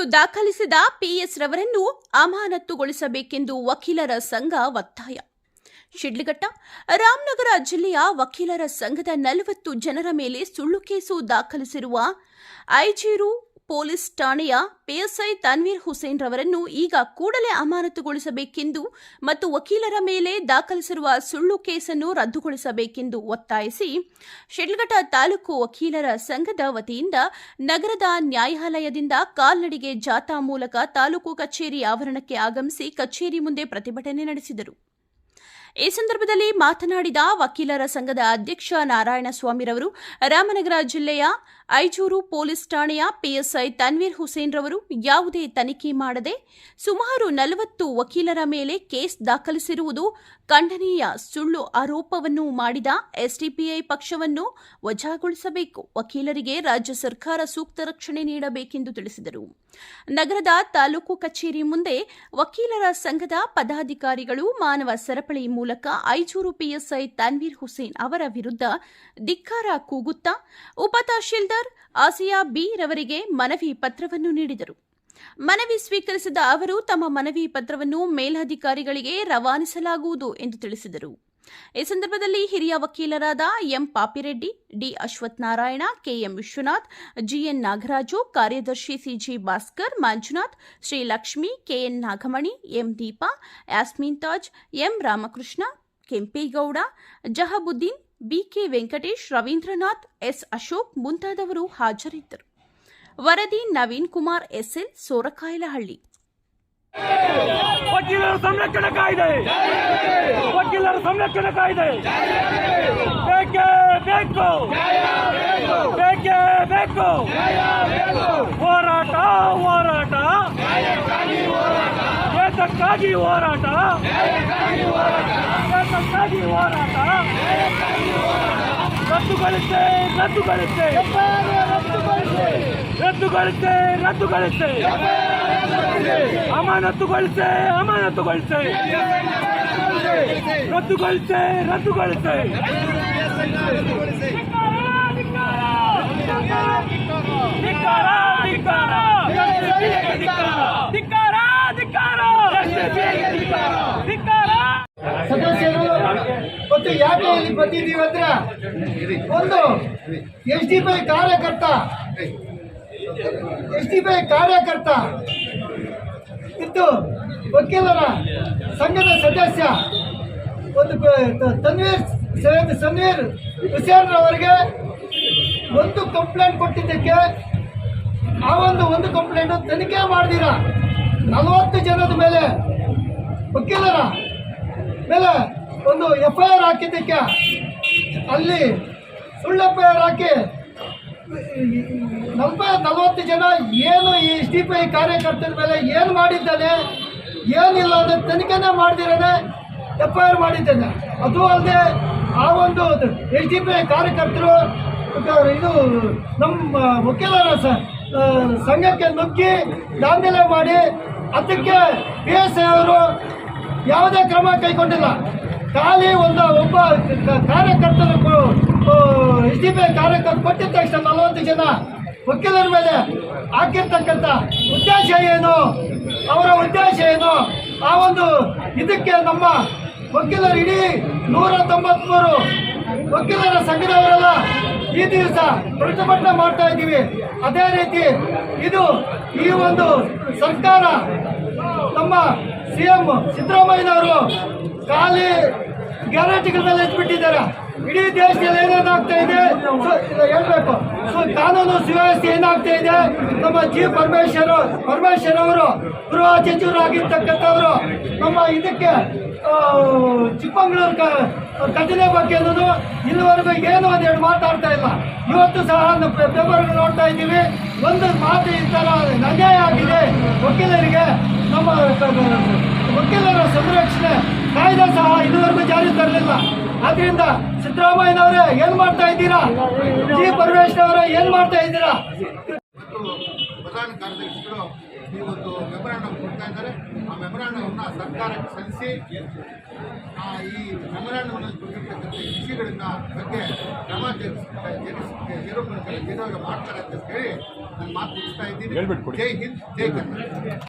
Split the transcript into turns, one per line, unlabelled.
Case ದಾಖಲಿಸಿದ PS ರವರನ್ನು ಅಮಾನತುಗೊಳಿಸಬೇಕೆಂದು ವಕೀಲರ ಸಂಘ ಒತ್ತಾಯ. ಶಿಡ್ಲಘಟ್ಟ, ರಾಮನಗರ ಜಿಲ್ಲೆಯ ವಕೀಲರ ಸಂಘದ ನಲವತ್ತು ಜನರ ಮೇಲೆ ಸುಳ್ಳು ಕೇಸು ದಾಖಲಿಸಿರುವ ಐಜೀರು ಪೊಲೀಸ್ ಠಾಣೆಯ ಪಿಎಸ್ಐ ತನ್ವೀರ್ ಹುಸೇನ್ ರವರನ್ನು ಈಗ ಕೂಡಲೇ ಅಮಾನತುಗೊಳಿಸಬೇಕೆಂದು ಮತ್ತು ವಕೀಲರ ಮೇಲೆ ದಾಖಲಿಸಿರುವ ಸುಳ್ಳು ಕೇಸನ್ನು ರದ್ದುಗೊಳಿಸಬೇಕೆಂದು ಒತ್ತಾಯಿಸಿ ಶಿಡ್ಲಘಟ್ಟ ತಾಲೂಕು ವಕೀಲರ ಸಂಘದ ವತಿಯಿಂದ ನಗರದ ನ್ಯಾಯಾಲಯದಿಂದ ಕಾಲ್ನಡಿಗೆ ಜಾಥಾ ಮೂಲಕ ತಾಲೂಕು ಕಚೇರಿ ಆವರಣಕ್ಕೆ ಆಗಮಿಸಿ ಕಚೇರಿ ಮುಂದೆ ಪ್ರತಿಭಟನೆ ನಡೆಸಿದರು. ಈ ಸಂದರ್ಭದಲ್ಲಿ ಮಾತನಾಡಿದ ವಕೀಲರ ಸಂಘದ ಅಧ್ಯಕ್ಷ ನಾರಾಯಣಸ್ವಾಮಿರವರು ರಾಮನಗರ ಜಿಲ್ಲೆಯ ಐಜೂರು ಪೊಲೀಸ್ ಠಾಣೆಯ ಪಿಎಸ್ಐ ತನ್ವೀರ್ ಹುಸೇನ್ ರವರು ಯಾವುದೇ ತನಿಖೆ ಮಾಡದೆ ಸುಮಾರು ನಲವತ್ತು ವಕೀಲರ ಮೇಲೆ ಕೇಸ್ ದಾಖಲಿಸಿರುವುದು ಖಂಡನೀಯ ಸುಳ್ಳು ಆರೋಪವನ್ನು ಮಾಡಿದ ಎಸ್ಡಿಪಿಐ ಪಕ್ಷವನ್ನು ವಜಾಗೊಳಿಸಬೇಕು, ವಕೀಲರಿಗೆ ರಾಜ್ಯ ಸರ್ಕಾರ ಸೂಕ್ತ ರಕ್ಷಣೆ ನೀಡಬೇಕೆಂದು ತಿಳಿಸಿದರು. ನಗರದ ತಾಲೂಕು ಕಚೇರಿ ಮುಂದೆ ವಕೀಲರ ಸಂಘದ ಪದಾಧಿಕಾರಿಗಳು ಮಾನವ ಸರಪಳಿ ಮೂಲಕ ಐಚೂರು ಪಿಎಸ್ಐ ತನ್ವೀರ್ ಹುಸೇನ್ ಅವರ ವಿರುದ್ಧ ಧಿಕ್ಕಾರ ಕೂಗುತ್ತಾ ಉಪತಹಶೀಲ್ದಾರ್ ಆಸಿಯಾ ಬಿ ರವರಿಗೆ ಮನವಿ ಪತ್ರವನ್ನು ನೀಡಿದರು. ಮನವಿ ಸ್ವೀಕರಿಸಿದ ಅವರು ತಮ್ಮ ಮನವಿ ಪತ್ರವನ್ನು ಮೇಲಧಿಕಾರಿಗಳಿಗೆ ರವಾನಿಸಲಾಗುವುದು ಎಂದು ತಿಳಿಸಿದರು. ಈ ಸಂದರ್ಭದಲ್ಲಿ ಹಿರಿಯ ವಕೀಲರಾದ M Papireddy, D Ashwath Narayana KM Vishwanath GN Nagaraju, ಕಾರ್ಯದರ್ಶಿ CG Bhaskar, Manjunath Srilakshmi KN Nagamani, M Deepa, Yasmin Taj, M Ramakrishna Kempegowda Jahabuddin BK Venkatesh, Ravindranath, S Ashok ಮುಂತಾದವರು ಹಾಜರಿದ್ದರು. ವರದಿ ನವೀನ್ ಕುಮಾರ್, ಎಸ್ಎಲ್, ಸೋರಕಾಯಲಹಳ್ಳಿ.
ವಕೀಲರ ಸಂರಕ್ಷಣೆ ಕಾಯ್ದೆ. ವಕೀಲರ ಸಂರಕ್ಷಣೆ ಕಾಯ್ದೆ. ಬೇಕೇ ಬೇಕು. ಬೇಕೇ ಬೇಕು. ಹೋರಾಟ ಹೋರಾಟ. ದೇಶಕ್ಕಾಗಿ ಹೋರಾಟ. ದೇಶಕ್ಕಾಗಿ ಹೋರಾಟ. ರದ್ದುಗೊಳಿಸೆ ರದ್ದುಗೊಳಿಸೆ ರದ್ದುಗೊಳಿಸೆ ರದ್ದುಗೊಳಿಸೆ ಅಮಾನತುಗೊಳಿಸೆ ಅಮಾನತುಗೊಳಿಸೆ. ರದ್ದುಗೊಳಿಸೆ ರದ್ದುಗೊಳಿಸೆ.
ಸದಸ್ಯರು ಮತ್ತು ಯಾಕೆ ಇಲ್ಲಿ ಬಂದಿದ್ದೀವಿ ಅಂದ್ರೆ ಒಂದು, ಎಸ್ ಡಿ ಪಿ ಕಾರ್ಯಕರ್ತ. ಎಸ್ ಡಿ ಪಿ ಕಾರ್ಯಕರ್ತ. ಇದ್ದು ವಕೀಲರ ಸಂಘದ ಸದಸ್ಯ, ಒಂದು ತನ್ವೀರ್ ಸನ್ವೀರ್ ಹುಸೇನ್ ಅವರಿಗೆ ಒಂದು ಕಂಪ್ಲೇಂಟ್ ಕೊಟ್ಟಿದ್ದಕ್ಕೆ ಆ ಒಂದು ಒಂದು ಕಂಪ್ಲೇಂಟ್ ತನಿಖೆ ಮಾಡಿದಿರ? ನಲವತ್ತು ಜನದ ಮೇಲೆ. ವಕೀಲರ ಮೇಲೆ ಒಂದು ಎಫ್ ಐ ಆರ್ ಹಾಕಿದ್ದಕ್ಕೆ. ಅಲ್ಲಿ ಸುಳ್ಳು ಎಫ್ ಐ ಆರ್ ಹಾಕಿ ನಲ್ಪ ನಲವತ್ತು ಜನ ಏನು ಎಸ್ ಡಿ ಕಾರ್ಯಕರ್ತರ ಮೇಲೆ ಏನು ಮಾಡಿದ್ದಾನೆ, ಏನಿಲ್ಲ ಅನ್ನೋ ತನಿಖೆನೇ ಮಾಡ್ದಿರನೆ ಎಫ್ ಐ ಆರ್ ಮಾಡಿದ್ದಾನೆ. ಅದು ಅಲ್ಲದೆ ಆ ಒಂದು ಎಸ್ ಡಿ ಪಿ ಐ ಕಾರ್ಯಕರ್ತರು ಇದು ನಮ್ಮ ವಕೀಲರ ಸಂಘಕ್ಕೆ ನುಗ್ಗಿ ದಾಂಧಲೆ ಮಾಡಿ ಅದಕ್ಕೆ ಪಿ ಎಸ್ ಐ ಅವರು ಯಾವುದೇ ಕ್ರಮ ಕೈಗೊಂಡಿಲ್ಲ. ಖಾಲಿ ಒಂದು ಒಬ್ಬ ಕಾರ್ಯಕರ್ತರು ಎಸ್ ಡಿ ಪಿ ಐ ಕಾರ್ಯಕರ್ತ ಕೊಟ್ಟಿದ್ದ ತಕ್ಷಣ ನಲವತ್ತು ಜನ ವಕೀಲರ ಮೇಲೆ ಹಾಕಿರ್ತಕ್ಕಂಥ ಉದ್ದೇಶ ಏನು? ಅವರ ಉದ್ದೇಶ ಏನು? ಆ ಒಂದು ಇದಕ್ಕೆ ನಮ್ಮ ವಕೀಲರು ಇಡೀ ನೂರ ತೊಂಬತ್ಮೂರು ವಕೀಲರ ಸಂಘದವರೆಲ್ಲ ಈ ದಿವಸ ಪ್ರತಿಭಟನೆ ಮಾಡ್ತಾ ಇದ್ದೀವಿ. ಅದೇ ರೀತಿ ಇದು ಈ ಒಂದು ಸರ್ಕಾರ ನಮ್ಮ ಸಿ ಎಂ ಸಿದ್ದರಾಮಯ್ಯನವರು ಖಾಲಿ ಗ್ಯಾರಂಟಿಗಳ ಮೇಲೆ ಇಟ್ಬಿಟ್ಟಿದ್ದಾರೆ. ಇಡೀ ದೇಶದಲ್ಲಿ ಏನೇನಾಗ್ತಾ ಇದೆ? ಹೇಳ್ಬೇಕು. ಸೊ ಕಾನೂನು ಸುವ್ಯವಸ್ಥೆ ಏನಾಗ್ತಾ ಇದೆ? ನಮ್ಮ ಜಿ ಪರಮೇಶ್ವರ್ ಪರಮೇಶ್ವರ್ ಅವರು ಗೃಹ ಸಚಿವರಾಗಿರ್ತಕ್ಕಂಥವರು, ನಮ್ಮ ಇದಕ್ಕೆ ಚಿಕ್ಕಮಗಳೂರು ಕ- ಘಟನೆ ಬಗ್ಗೆ ಅನ್ನೋದು ಇಲ್ಲಿವರೆಗೂ ಏನು ಒಂದೆರಡು ಮಾತಾಡ್ತಾ ಇಲ್ಲ. ಇವತ್ತು ಸಹ ಪೇಪರ್ಗಳು ನೋಡ್ತಾ ಇದ್ದೀವಿ. ಒಂದು ಮಾತು ಈ ಥರ ಅನ್ಯಾಯ ಆಗಿದೆ. ವಕೀಲರಿಗೆ ನಮ್ಮ ವಕೀಲರ ಸಂರಕ್ಷಣೆ ಕಾಯ್ದೆ ಸಹ ಇದುವರೆಗೂ ಜಾರಿ ತರಲಿಲ್ಲ. ಆದ್ರಿಂದ ಸಿದ್ದರಾಮಯ್ಯನವರೇ ಏನ್ ಮಾಡ್ತಾ ಇದ್ದೀರಾ? ಜಿ. ಪರಮೇಶ್ವರ ಏನ್ ಮಾಡ್ತಾ ಇದ್ದೀರಾ?
ಇವತ್ತು ಪ್ರಧಾನ ಕಾರ್ಯದರ್ಶಿಗಳು ಈ ಒಂದು ಮೆಮೊರಾಂಡಮ್ ಕೊಡ್ತಾ ಇದ್ದಾರೆ. ಆ ಮೆಮೊರಾಂಡಮ್ನ ಸರ್ಕಾರಕ್ಕೆ ಸಲ್ಲಿಸಿ ಆ ಈ ಮೆಮೊರಾಂಡಮ್ ಮೆಮೊರಾಂಡಮ್ನಲ್ಲಿ ಕೊಟ್ಟಿರ್ತಕ್ಕಂಥ ವಿಷಯಗಳನ್ನ ಬಗ್ಗೆ ಕ್ರಮ ಜರುಗಿಸ್ ಮಾಡ್ತಾರೆ ಅಂತ ಹೇಳಿ ನಾನು ಮಾತು ಮುಗಿಸ್ತಾ ಇದ್ದೀನಿ. ಜೈ ಹಿಂದ್ ಜೈ ಕರ್ನಾಟಕ.